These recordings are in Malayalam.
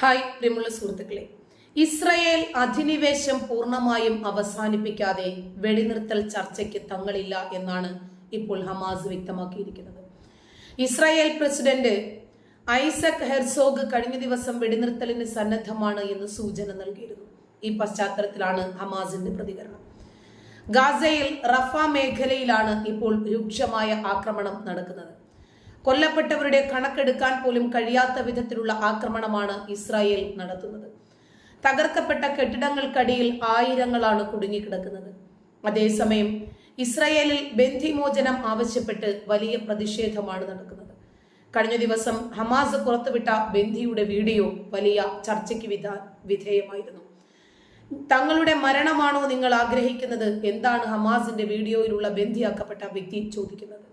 ഹായ് പ്രിയമുള്ള സുഹൃത്തുക്കളെ. ഇസ്രയേൽ അധിനിവേശം പൂർണമായും അവസാനിപ്പിക്കാതെ വെടിനിർത്തൽ ചർച്ചയ്ക്ക് തങ്ങളില്ല എന്നാണ് ഇപ്പോൾ ഹമാസ് വ്യക്തമാക്കിയിരിക്കുന്നത്. ഇസ്രായേൽ പ്രസിഡന്റ് ഐസക് ഹെർസോഗ് കഴിഞ്ഞ ദിവസം വെടിനിർത്തലിന് സന്നദ്ധമാണ് എന്ന് സൂചന നൽകിയിരുന്നു. ഈ പശ്ചാത്തലത്തിലാണ് ഹമാസിന്റെ പ്രതികരണം. ഗാസയിൽ റഫ മേഖലയിലാണ് ഇപ്പോൾ രൂക്ഷമായ ആക്രമണം നടക്കുന്നത്. കൊല്ലപ്പെട്ടവരുടെ കണക്കെടുക്കാൻ പോലും കഴിയാത്ത വിധത്തിലുള്ള ആക്രമണമാണ് ഇസ്രായേൽ നടത്തുന്നത്. തകർക്കപ്പെട്ട കെട്ടിടങ്ങൾക്കടിയിൽ ആയിരങ്ങളാണ് കുടുങ്ങിക്കിടക്കുന്നത്. അതേസമയം ഇസ്രായേലിൽ ബന്ധിമോചനം ആവശ്യപ്പെട്ട് വലിയ പ്രതിഷേധമാണ് നടക്കുന്നത്. കഴിഞ്ഞ ദിവസം ഹമാസ് പുറത്തുവിട്ട ബന്ധിയുടെ വീഡിയോ വലിയ ചർച്ചയ്ക്ക് വിധ വിധേയമായിരുന്നു. തങ്ങളുടെ മരണമാണോ നിങ്ങൾ ആഗ്രഹിക്കുന്നത്? എന്താണ് ഹമാസിന്റെ വീഡിയോയിലുള്ള ബന്ധിയാക്കപ്പെട്ട വ്യക്തി ചോദിക്കുന്നത്?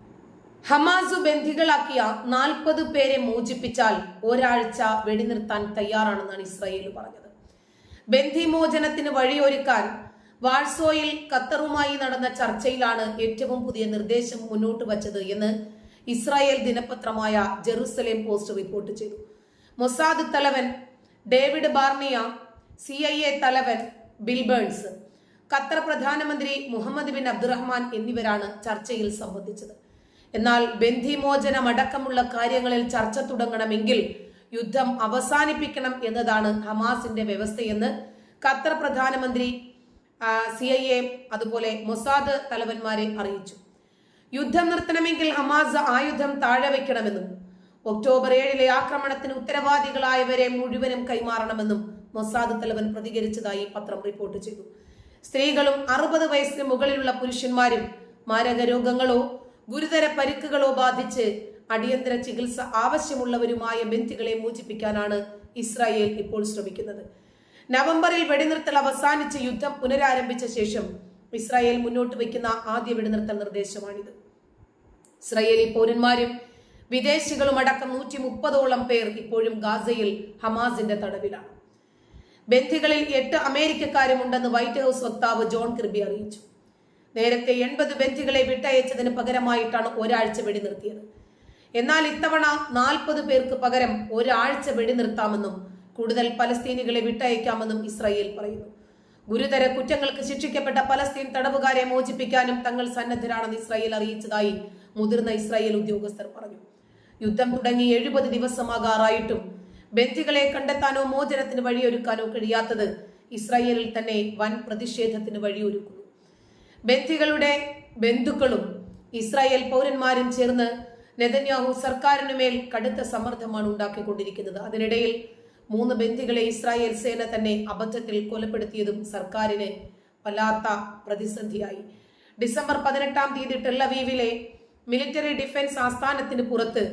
ഹമാസ് ബന്ധികളാക്കിയ നാൽപ്പത് പേരെ മോചിപ്പിച്ചാൽ ഒരാഴ്ച വെടിനിർത്താൻ തയ്യാറാണെന്നാണ് ഇസ്രായേൽ പറഞ്ഞത്. ബന്ധിമോചനത്തിന് വഴിയൊരുക്കാൻ വാഴ്സോയിൽ ഖത്തറുമായി നടന്ന ചർച്ചയിലാണ് ഏറ്റവും പുതിയ നിർദ്ദേശം മുന്നോട്ട് വച്ചത് എന്ന് ഇസ്രായേൽ ദിനപത്രമായ ജെറുസലേം പോസ്റ്റ് റിപ്പോർട്ട് ചെയ്തു. മൊസാദ് തലവൻ David Barnea C I A തലവൻ ബിൽബേൺസ് ഖത്തർ പ്രധാനമന്ത്രി മുഹമ്മദ് ബിൻ അബ്ദുറഹ്മാൻ എന്നിവരാണ് ചർച്ചയിൽ സംബന്ധിച്ചത്. എന്നാൽ ബന്ധിമോചനം അടക്കമുള്ള കാര്യങ്ങളിൽ ചർച്ച തുടങ്ങണമെങ്കിൽ യുദ്ധം അവസാനിപ്പിക്കണം എന്നതാണ് ഹമാസിന്റെ വ്യവസ്ഥയെന്ന് ഖത്തർ പ്രധാനമന്ത്രി സി ഐ എ അതുപോലെ മൊസാദ് തലവന്മാരെ അറിയിച്ചു. യുദ്ധം നിർത്തണമെങ്കിൽ ഹമാസ് ആയുധം താഴെ വയ്ക്കണമെന്നും ഒക്ടോബർ ഏഴിലെ ആക്രമണത്തിന് ഉത്തരവാദികളായവരെ മുഴുവനും കൈമാറണമെന്നും മൊസാദ് തലവൻ പ്രതികരിച്ചതായി പത്രം റിപ്പോർട്ട് ചെയ്തു. സ്ത്രീകളും അറുപത് വയസ്സിന് മുകളിലുള്ള പുരുഷന്മാരും മാരക രോഗങ്ങളോ ഗുരുതര പരിക്കുകളോ ബാധിച്ച് അടിയന്തര ചികിത്സ ആവശ്യമുള്ളവരുമായ ബന്ധികളെ മോചിപ്പിക്കാനാണ് ഇസ്രായേൽ ഇപ്പോൾ ശ്രമിക്കുന്നത്. നവംബറിൽ വെടിനിർത്തൽ അവസാനിച്ച് യുദ്ധം പുനരാരംഭിച്ച ശേഷം ഇസ്രായേൽ മുന്നോട്ട് വയ്ക്കുന്ന ആദ്യ വെടിനിർത്തൽ നിർദ്ദേശമാണിത്. ഇസ്രായേലി പൗരന്മാരും വിദേശികളും അടക്കം നൂറ്റി മുപ്പതോളം പേർ ഇപ്പോഴും ഗാസയിൽ ഹമാസിന്റെ തടവിലാണ്. ബന്ധികളിൽ എട്ട് അമേരിക്കക്കാരും ഉണ്ടെന്ന് വൈറ്റ് ഹൗസ് വക്താവ് ജോൺ കിർബി അറിയിച്ചു. നേരത്തെ എൺപത് ബെഞ്ചുകളെ വിട്ടയച്ചതിന് പകരമായിട്ടാണ് ഒരാഴ്ച വെടിനിർത്തിയത് എന്നാൽ ഇത്തവണ നാൽപ്പത് പേർക്ക് പകരം ഒരാഴ്ച വെടിനിർത്താമെന്നും കൂടുതൽ പലസ്തീനികളെ വിട്ടയക്കാമെന്നും ഇസ്രായേൽ പറയുന്നു. ഗുരുതര കുറ്റങ്ങൾക്ക് ശിക്ഷിക്കപ്പെട്ട പലസ്തീൻ തടവുകാരെ മോചിപ്പിക്കാനും തങ്ങൾ സന്നദ്ധരാണെന്ന് ഇസ്രായേൽ അറിയിച്ചതായി മുതിർന്ന ഇസ്രായേൽ ഉദ്യോഗസ്ഥർ പറഞ്ഞു. യുദ്ധം തുടങ്ങി എഴുപത് ദിവസമാകാറായിട്ടും ബന്ധികളെ കണ്ടെത്താനോ മോചനത്തിന് വഴിയൊരുക്കാനോ കഴിയാത്തത് ഇസ്രായേലിൽ തന്നെ വൻ പ്രതിഷേധത്തിന് വഴിയൊരുക്കുന്നു ബന്ധികളുടെ ബന്ധുക്കളും ഇസ്രായേൽ പൗരന്മാരും ചേർന്ന് നെതന്യാഹു സർക്കാരിനുമേൽ കടുത്ത സമ്മർദ്ദമാണ് ഉണ്ടാക്കിക്കൊണ്ടിരിക്കുന്നത്. അതിനിടയിൽ മൂന്ന് ബന്ധികളെ ഇസ്രായേൽ സേന തന്നെ അബദ്ധത്തിൽ കൊലപ്പെടുത്തിയതും സർക്കാരിന് വല്ലാത്ത പ്രതിസന്ധിയായി. ഡിസംബർ പതിനെട്ടാം തീയതി ടെല്ലവീവിലെ മിലിറ്ററി ഡിഫൻസ് ആസ്ഥാനത്തിന് പുറത്ത്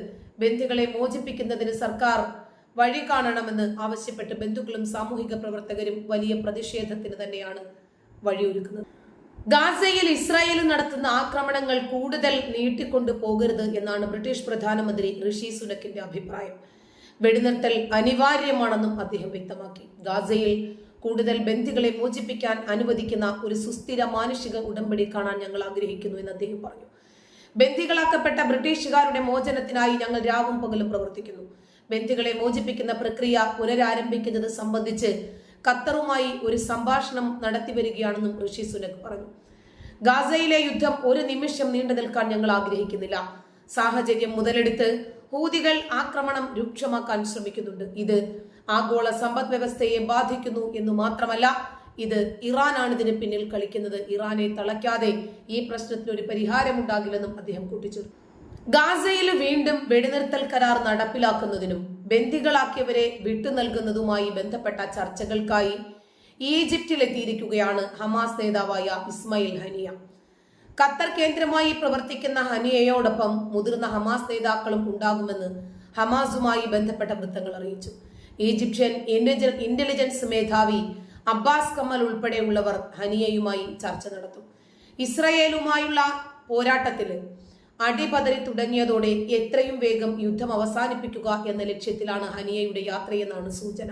ബന്ധികളെ മോചിപ്പിക്കുന്നതിന് സർക്കാർ വഴി കാണണമെന്ന് ആവശ്യപ്പെട്ട് ബന്ധുക്കളും സാമൂഹിക പ്രവർത്തകരും വലിയ പ്രതിഷേധത്തിന് തന്നെയാണ് വഴിയൊരുക്കുന്നത്. ഗാസയിൽ ഇസ്രായേൽ നടത്തുന്ന ആക്രമണങ്ങൾ കൂടുതൽ നീട്ടിക്കൊണ്ടു പോകരുത് എന്നാണ് ബ്രിട്ടീഷ് പ്രധാനമന്ത്രി ഋഷി സുനക്കിന്റെ അഭിപ്രായം. വെടിനിർത്തൽ അനിവാര്യമാണെന്നും അദ്ദേഹം വ്യക്തമാക്കി. ഗാസയിൽ കൂടുതൽ ബന്ധികളെ മോചിപ്പിക്കാൻ അനുവദിക്കുന്ന ഒരു സുസ്ഥിര മാനുഷിക ഉടമ്പടി കാണാൻ ഞങ്ങൾ ആഗ്രഹിക്കുന്നു എന്ന് അദ്ദേഹം പറഞ്ഞു. ബന്ധികളാക്കപ്പെട്ട ബ്രിട്ടീഷുകാരുടെ മോചനത്തിനായി ഞങ്ങൾ രാവും പകലും പ്രവർത്തിക്കുന്നു. ബന്ധികളെ മോചിപ്പിക്കുന്ന പ്രക്രിയ പുനരാരംഭിക്കുന്നത് സംബന്ധിച്ച് ഖത്തറുമായി ഒരു സംഭാഷണം നടത്തി വരികയാണെന്നും ഋഷി സുനക് പറഞ്ഞു. ഗാസയിലെ യുദ്ധം ഒരു നിമിഷം നീണ്ടു നിൽക്കാൻ ഞങ്ങൾ ആഗ്രഹിക്കുന്നില്ല. സാഹചര്യം മുതലെടുത്ത് ഹൂതികൾ ആക്രമണം രൂക്ഷമാക്കാൻ ശ്രമിക്കുന്നുണ്ട്. ഇത് ആഗോള സമ്പദ് വ്യവസ്ഥയെ ബാധിക്കുന്നു എന്ന് മാത്രമല്ല ഇത് ഇറാനാണ് ഇതിന് പിന്നിൽ കളിക്കുന്നത്. ഇറാനെ തളയ്ക്കാതെ ഈ പ്രശ്നത്തിന് ഒരു പരിഹാരം ഉണ്ടാകില്ലെന്നും അദ്ദേഹം കൂട്ടിച്ചേർത്തു. ഗാസയിൽ വീണ്ടും വെടിനിർത്തൽ കരാർ നടപ്പിലാക്കുന്നതിനും ബന്ദികളാക്കിയവരെ വിട്ടു നൽകുന്നതുമായി ബന്ധപ്പെട്ട ചർച്ചകൾക്കായി ഈജിപ്തിലെത്തിയിരിക്കുകയാണ് ഹമാസ് നേതാവായ ഇസ്മയിൽ ഹനിയ. ഖത്തർ കേന്ദ്രമായി പ്രവർത്തിക്കുന്ന ഹനിയയോടൊപ്പം മുതിർന്ന ഹമാസ് നേതാക്കളും ഉണ്ടാകുമെന്ന് ഹമാസുമായി ബന്ധപ്പെട്ട വൃത്തങ്ങൾ അറിയിച്ചു. ഈജിപ്ഷ്യൻ ഇന്റലിജൻസ് മേധാവി അബ്ബാസ് കമൽ ഉൾപ്പെടെയുള്ളവർ ഹനിയയുമായി ചർച്ച നടത്തും. ഇസ്രയേലുമായുള്ള പോരാട്ടത്തിൽ അടിപതറി തുടങ്ങിയതോടെ എത്രയും വേഗം യുദ്ധം അവസാനിപ്പിക്കുക എന്ന ലക്ഷ്യത്തിലാണ് ഹനിയയുടെ യാത്രയെന്നാണ് സൂചന.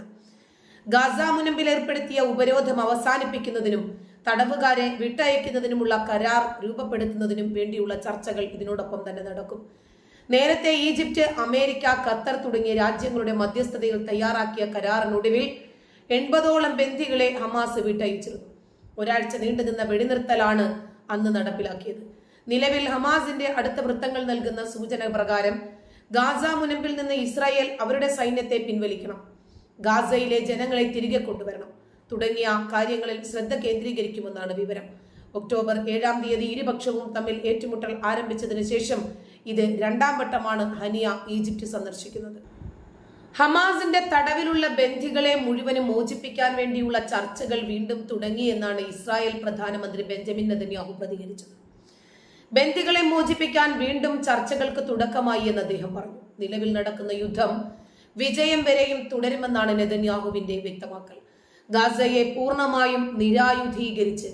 ഗാസ മുനമ്പിൽ ഏർപ്പെടുത്തിയ ഉപരോധം അവസാനിപ്പിക്കുന്നതിനും തടവുകാരെ വിട്ടയക്കുന്നതിനുമുള്ള കരാർ രൂപപ്പെടുത്തുന്നതിനും വേണ്ടിയുള്ള ചർച്ചകൾ ഇതിനോടൊപ്പം തന്നെ നടക്കും. നേരത്തെ ഈജിപ്റ്റ് അമേരിക്ക ഖത്തർ തുടങ്ങിയ രാജ്യങ്ങളുടെ മധ്യസ്ഥതയിൽ തയ്യാറാക്കിയ കരാറിനൊടുവിൽ എൺപതോളം ബന്ദികളെ ഹമാസ് വിട്ടയച്ചിരുന്നു. ഒരാഴ്ച നീണ്ടുനിന്ന വെടിനിർത്തലാണ് അന്ന് നടപ്പിലാക്കിയത്. നിലവിൽ ഹമാസിന്റെ അടുത്ത വൃത്തങ്ങൾ നൽകുന്ന സൂചന പ്രകാരം ഗാസ മുനമ്പിൽ നിന്ന് ഇസ്രായേൽ അവരുടെ സൈന്യത്തെ പിൻവലിക്കണം. ഗാസയിലെ ജനങ്ങളെ തിരികെ കൊണ്ടുവരണം. തുടങ്ങിയ കാര്യങ്ങളിൽ ശ്രദ്ധ കേന്ദ്രീകരിക്കുമെന്നാണ് വിവരം. ഒക്ടോബർ ഏഴാം തീയതി ഇരുപക്ഷവും തമ്മിൽ ഏറ്റുമുട്ടൽ ആരംഭിച്ചതിനു ശേഷം ഇത് രണ്ടാം വട്ടമാണ് ഹനിയ ഈജിപ്റ്റ് സന്ദർശിക്കുന്നത്. ഹമാസിന്റെ തടവിലുള്ള ബന്ധികളെ മുഴുവനും മോചിപ്പിക്കാൻ വേണ്ടിയുള്ള ചർച്ചകൾ വീണ്ടും തുടങ്ങി എന്നാണ് ഇസ്രായേൽ പ്രധാനമന്ത്രി ബെഞ്ചമിൻ നെതന്യാഹു പ്രതികരിച്ചത്. ബന്ദികളെ മോചിപ്പിക്കാൻ വീണ്ടും ചർച്ചകൾക്ക് തുടക്കമായി എന്ന് അദ്ദേഹം പറഞ്ഞു. നിലവിൽ നടക്കുന്ന യുദ്ധം വിജയം വരെയും തുടരുമെന്നാണ് നെതന്യാഹുവിന്റെ വ്യക്തമാക്കൽ. ഗാസയെ പൂർണമായും നിരായുധീകരിച്ച്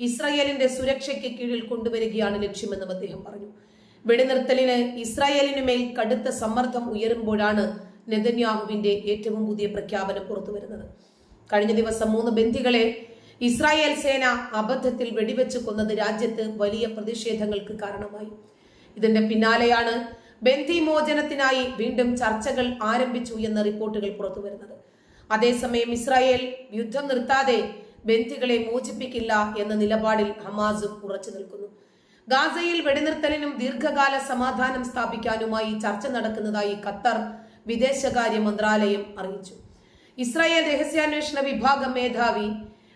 ഇസ്രായേലിന്റെ സുരക്ഷയ്ക്ക് കീഴിൽ കൊണ്ടുവരികയാണ് ലക്ഷ്യമെന്നും അദ്ദേഹം പറഞ്ഞു. വെടിനിർത്തലിന് ഇസ്രായേലിന് മേൽ കടുത്ത സമ്മർദ്ദം ഉയരുമ്പോഴാണ് നെതന്യാഹുവിന്റെ ഏറ്റവും പുതിയ പ്രഖ്യാപനം പുറത്തുവരുന്നത്. കഴിഞ്ഞ ദിവസം മൂന്ന് ബന്ദികളെ ഇസ്രായേൽ സേന അബദ്ധത്തിൽ വെടിവെച്ച് കൊന്നത് രാജ്യത്ത് വലിയ പ്രതിഷേധങ്ങൾക്ക് കാരണമായി. ഇതിന്റെ പിന്നാലെയാണ് ബന്ദി മോചനത്തിനായി വീണ്ടും ചർച്ചകൾ ആരംഭിച്ചു എന്ന റിപ്പോർട്ടുകൾ പുറത്തുവരുന്നത്. അതേസമയം ഇസ്രായേൽ യുദ്ധം നിർത്താതെ ബന്ദികളെ മോചിപ്പിക്കില്ല എന്ന നിലപാടിൽ ഹമാസും ഉറച്ചു നിൽക്കുന്നു. ഗാസയിൽ വെടിനിർത്തലിനും ദീർഘകാല സമാധാനം സ്ഥാപിക്കാനുമായി ചർച്ച നടക്കുന്നതായി ഖത്തർ വിദേശകാര്യ മന്ത്രാലയം അറിയിച്ചു. ഇസ്രായേൽ രഹസ്യാന്വേഷണ വിഭാഗം മേധാവി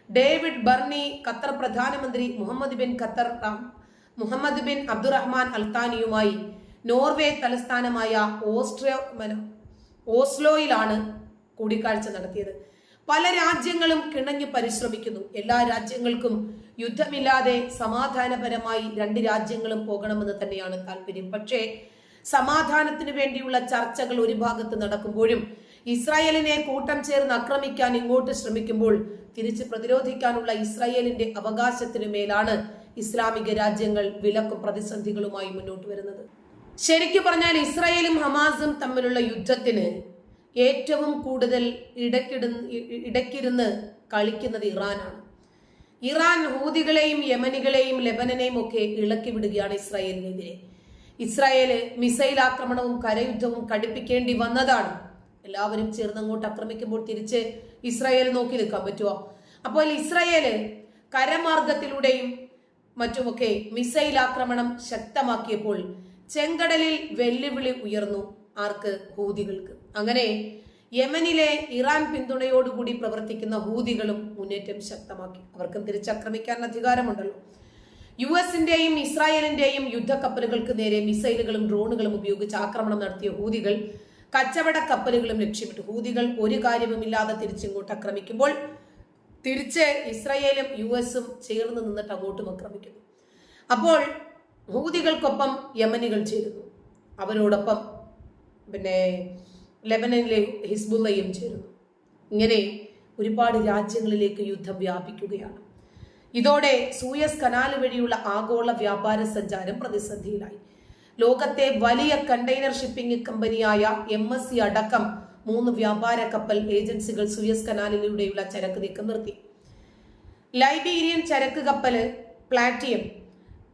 ഡേവിഡ് ബർണി ഖത്തർ പ്രധാനമന്ത്രി Mohammed bin Qatar Mohammed bin Abdulrahman അൽത്താനിയുമായി Norway തലസ്ഥാനമായ ഓസ്ട്രോ ഓസ്ലോയിലാണ് കൂടിക്കാഴ്ച നടത്തിയത്. പല രാജ്യങ്ങളും കിണഞ്ഞു പരിശ്രമിക്കുന്നു. എല്ലാ രാജ്യങ്ങൾക്കും യുദ്ധമില്ലാതെ സമാധാനപരമായി രണ്ട് രാജ്യങ്ങളും പോകണമെന്ന് തന്നെയാണ് താല്പര്യം. പക്ഷേ സമാധാനത്തിന് വേണ്ടിയുള്ള ചർച്ചകൾ ഒരു ഭാഗത്ത് നടക്കുമ്പോഴും ഇസ്രായേലിനെ കൂട്ടം ചേർന്ന് ആക്രമിക്കാൻ ഇങ്ങോട്ട് ശ്രമിക്കുമ്പോൾ തിരിച്ച് പ്രതിരോധിക്കാനുള്ള ഇസ്രായേലിന്റെ അവകാശത്തിനു മേലാണ് ഇസ്ലാമിക രാജ്യങ്ങൾ വിലക്കും പ്രതിസന്ധികളുമായി മുന്നോട്ട് വരുന്നത്. ശരിക്കു പറഞ്ഞാൽ ഇസ്രായേലും ഹമാസും തമ്മിലുള്ള യുദ്ധത്തിന് ഏറ്റവും കൂടുതൽ ഇടക്കിടുന്ന് ഇടക്കിരുന്ന് കളിക്കുന്നത് ഇറാനാണ്. ഇറാൻ ഹൂതികളെയും യമനികളെയും ലെബനനെയും ഒക്കെ ഇളക്കി വിടുകയാണ് ഇസ്രായേലിനെതിരെ. ഇസ്രായേൽ മിസൈൽ ആക്രമണവും കരയുദ്ധവും കടുപ്പിക്കേണ്ടി വന്നതാണ്. എല്ലാവരും ചേർന്ന് അങ്ങോട്ട് ആക്രമിക്കുമ്പോൾ തിരിച്ച് ഇസ്രായേൽ നോക്കി നിൽക്കാൻ പറ്റുമോ അപ്പോൾ ഇസ്രായേൽ കരമാർഗത്തിലൂടെയും മറ്റുമൊക്കെ മിസൈൽ ആക്രമണം ശക്തമാക്കിയപ്പോൾ ചെങ്കടലിൽ വെല്ലുവിളി ഉയർന്നു ആർക്ക്? ഹൂതികൾക്ക്. അങ്ങനെ യമനിലെ ഇറാൻ പിന്തുണയോടുകൂടി പ്രവർത്തിക്കുന്ന ഹൂതികളും മുന്നേറ്റം ശക്തമാക്കി. അവർക്കും തിരിച്ചാക്രമിക്കാൻ അധികാരമുണ്ടല്ലോ. യു എസിന്റെയും ഇസ്രായേലിന്റെയും യുദ്ധക്കപ്പലുകൾക്ക് നേരെ മിസൈലുകളും ഡ്രോണുകളും ഉപയോഗിച്ച് ആക്രമണം നടത്തിയ ഹൂതികൾ കച്ചവട കപ്പലുകളും ലക്ഷ്യമിട്ട്. ഹൂതികൾ ഒരു കാര്യവുമില്ലാതെ തിരിച്ചിങ്ങോട്ട് ആക്രമിക്കുമ്പോൾ തിരിച്ച് ഇസ്രയേലും യു എസും ചേർന്ന് നിന്നിട്ട് അങ്ങോട്ടും ആക്രമിക്കുന്നു. അപ്പോൾ ഹൂതികൾക്കൊപ്പം യമനികൾ ചേരുന്നു. അവരോടൊപ്പം പിന്നെ ലെബനനിലെ ഹിസ്ബുള്ളയും ചേരുന്നു. ഇങ്ങനെ ഒരുപാട് രാജ്യങ്ങളിലേക്ക് യുദ്ധം വ്യാപിക്കുകയാണ്. ഇതോടെ സൂയസ് കനാല് വഴിയുള്ള ആഗോള വ്യാപാര സഞ്ചാരം പ്രതിസന്ധിയിലായി. ലോകത്തെ വലിയ കണ്ടെയ്നർ ഷിപ്പിംഗ് കമ്പനിയായ എം എസ് സി അടക്കം മൂന്ന് വ്യാപാര കപ്പൽ ഏജൻസികൾ സുയസ് കനാലിലൂടെയുള്ള ചരക്ക് നീക്കം നിർത്തി. ലൈബീരിയൻ ചരക്ക് കപ്പൽ പ്ലാറ്റിയം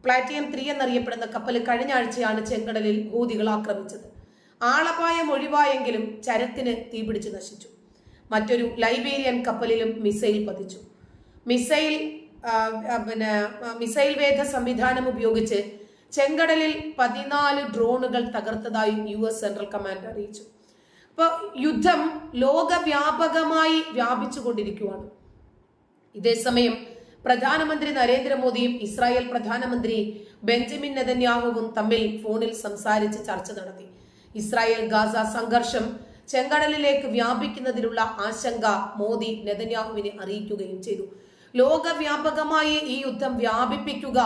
പ്ലാറ്റിയം ത്രീ എന്നറിയപ്പെടുന്ന കപ്പൽ കഴിഞ്ഞ ആഴ്ചയാണ് ചെങ്കടലിൽ ഹൂതികൾ ആക്രമിച്ചത്. ആളപായം ഒഴിവായെങ്കിലും ചരത്തിന് തീപിടിച്ച് നശിച്ചു. മറ്റൊരു ലൈബീരിയൻ കപ്പലിലും മിസൈൽ പതിച്ചു. മിസൈൽ പിന്നെ മിസൈൽ വേദ സംവിധാനം ഉപയോഗിച്ച് ചെങ്കടലിൽ പതിനാല് ഡ്രോണുകൾ തകർത്തതായി യു എസ് സെൻട്രൽ കമാൻഡ് അറിയിച്ചു. അപ്പോൾ യുദ്ധം ലോകവ്യാപകമായി വ്യാപിച്ചുകൊണ്ടിരിക്കുകയാണ് ഇതേസമയം പ്രധാനമന്ത്രി നരേന്ദ്രമോദിയും ഇസ്രായേൽ പ്രധാനമന്ത്രി ബെഞ്ചമിൻ നെതന്യാഹുവും തമ്മിൽ ഫോണിൽ സംസാരിച്ച് ചർച്ച നടത്തി. ഇസ്രായേൽ ഗാസ സംഘർഷം ചെങ്കടലിലേക്ക് വ്യാപിക്കുന്നതിനുള്ള ആശങ്ക മോദി നെതന്യാഹുവിനെ അറിയിക്കുകയും ചെയ്തു. ലോകവ്യാപകമായി ഈ യുദ്ധം വ്യാപിപ്പിക്കുക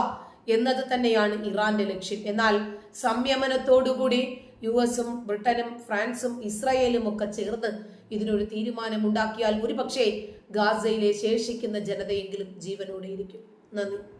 എന്നത് തന്നെയാണ് ഇറാന്റെ ലക്ഷ്യം. എന്നാൽ സംയമനത്തോടുകൂടി യു എസും ബ്രിട്ടനും ഫ്രാൻസും ഇസ്രായേലും ഒക്കെ ചേർന്ന് ഇതിനൊരു തീരുമാനം ഉണ്ടാക്കിയാൽ ഒരുപക്ഷെ ഗാസയിലെ ശേഷിക്കുന്ന ജനതയെങ്കിലും ജീവനോടെ ഇരിക്കും. നന്ദി.